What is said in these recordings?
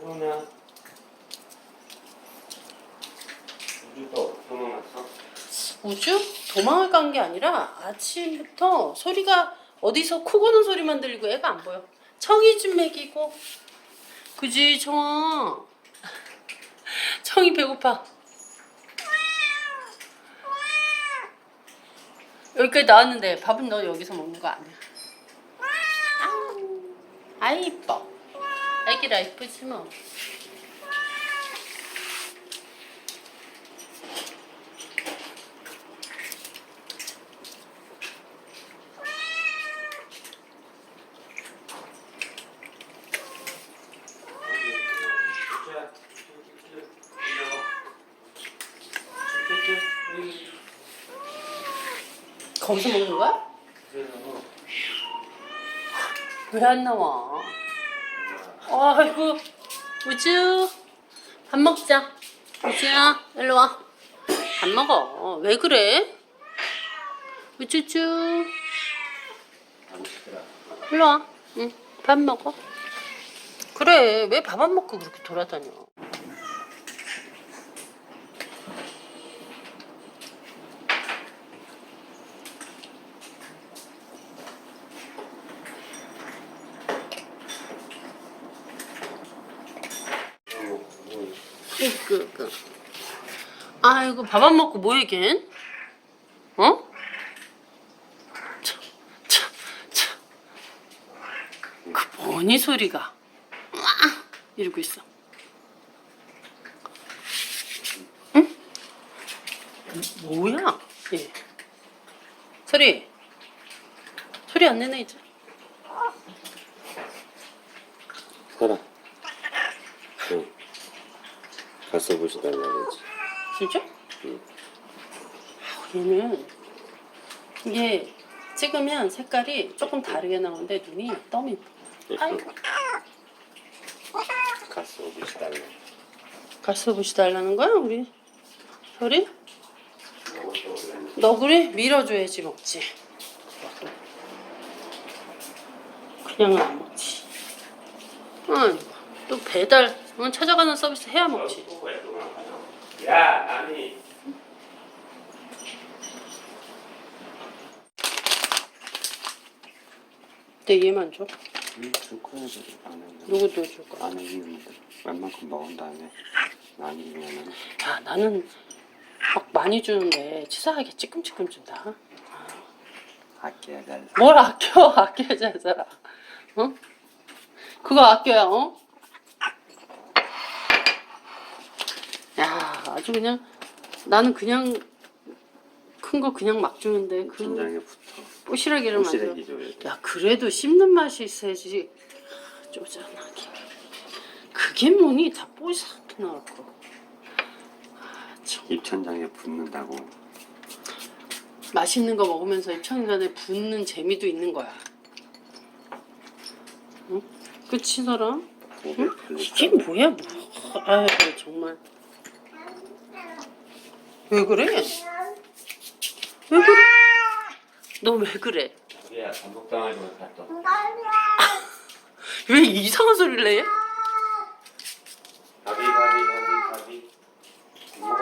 태훈아. 우주도 도망갔어? 우주? 도망을 간 게 아니라 아침부터 소리가 어디서 코 고는 소리만 들리고 애가 안 보여. 청이 좀 먹이고. 그지 청아. 청이 배고파. 여기까지 나왔는데 밥은 너 여기서 먹는 거 아니야. 아우, 아이 이뻐. 애기라 이쁘지 뭐. 거기서 먹는 거야? 왜 안 나와? 아이고. 우주 밥 먹자. 우주야 일로 와밥 먹어. 왜 그래? 우쭈쭈. 일로 와응 밥 먹어. 그래 왜 밥 안 먹고 그렇게 돌아다녀 그, 그. 아이고 밥 안 먹고 뭐해 걘? 어? 참, 참, 참. 그 뭐니 소리가? 으아! 이러고 있어. 응? 뭐야? 얘. 소리. 소리 안 내네 이제. 가라. 응. 갔어 보시달라 그러지. 진짜? 응. 아우, 얘는 이게 찍으면 색깔이 조금 다르게 나오는데 눈이 너무 이뻐. 아이고. 갔어 보시달라. 가스부시 달라는 거야 우리 소리? 너구리 밀어줘야지 먹지. 그냥은 안 먹지. 아이고 또 배달 응, 찾아가는 서비스 해야 먹지. 야, 아니. 내 얘만 줘. 응, 줄 거야, 줄 안에. 누구도 줄 거야. 안에 있는 웬만큼 먹은 다음에 나뉘면은 야 나는 막 많이 주는데 치사하게 찌끔찌끔 준다. 아껴야 잘. 뭘 아껴 아껴야 잘 살아. 어? 그거 아껴야 어? 야 아주 그냥 나는 그냥 큰 거 그냥 막 주는데 그 긴장에 붙어. 뽀시래기를 만들어. 야 그래도 씹는 맛이 있어야지 쪼잔하게. 그게 뭐니 다 뽀시하게 나왔고. 아, 참. 입천장에 붙는다고. 맛있는 거 먹으면서 입천간에 붙는 재미도 있는 거야. 응? 끝이더라. 목에 이게 걸릴까? 뭐야? 뭐. 아유 정말. 왜 그래? 왜 그래? 너 왜 그래? 야, 반복당하지 못했다. 왜 이상한 소리를 내? 가비, 가비, 가비, 가비. 먹어.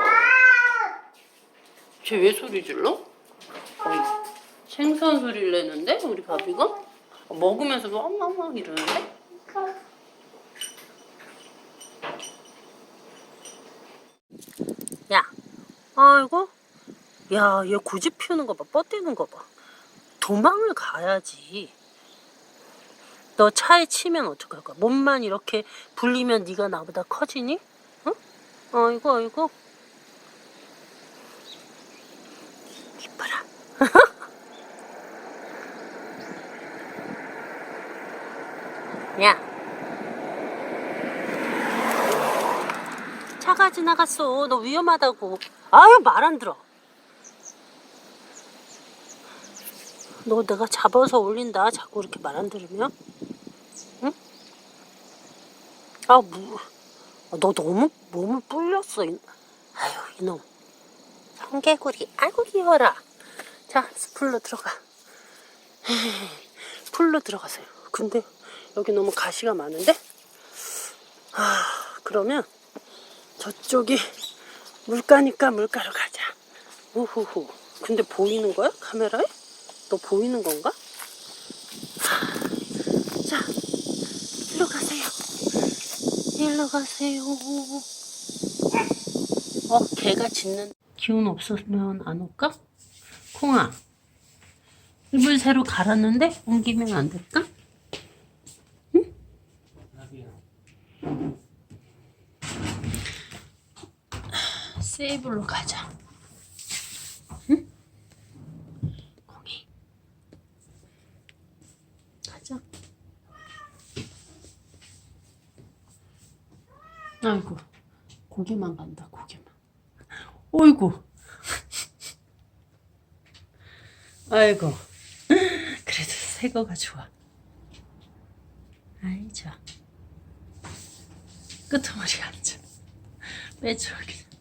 쟤왜 소리 질러? 어이, 생선 소리를 내는데 우리 바비가 먹으면서 엉엉엉 이러는데? 야, 아이고, 야, 얘 고집 피우는 거 봐, 뻗대는 거 봐. 도망을 가야지. 너 차에 치면 어떡할 거야? 몸만 이렇게 불리면 네가 나보다 커지니? 응? 아이고, 아이고. 이뻐라. 야. 차가 지나갔어. 너 위험하다고. 아유, 말 안 들어. 너 내가 잡아서 올린다. 자꾸 이렇게 말 안 들으면. 응? 아, 뭐. 아, 너 너무 몸을 불렸어. 이- 아유, 이놈. 성개구리. 아이고, 귀여워라. 자, 풀로 들어가. 풀로 들어가세요. 근데 여기 너무 가시가 많은데? 아, 그러면 저쪽이 물가니까 물가로 가자. 우후후. 근데 보이는 거야? 카메라에? 너 보이는 건가? 하, 자, 일로 가세요. 일로 가세요. 어, 개가 짖는. 기운 없으면 안 올까? 콩아, 이불 새로 갈았는데 옮기면 안 될까? 세이블로 가자. 응? 거기. 가자. 아이고, 고기만 간다, 고기만. 어이구. 아이고. 그래도 새 거가 좋아. 아이, 좋아. 끄트머리 앉아. 빼줘, 그냥.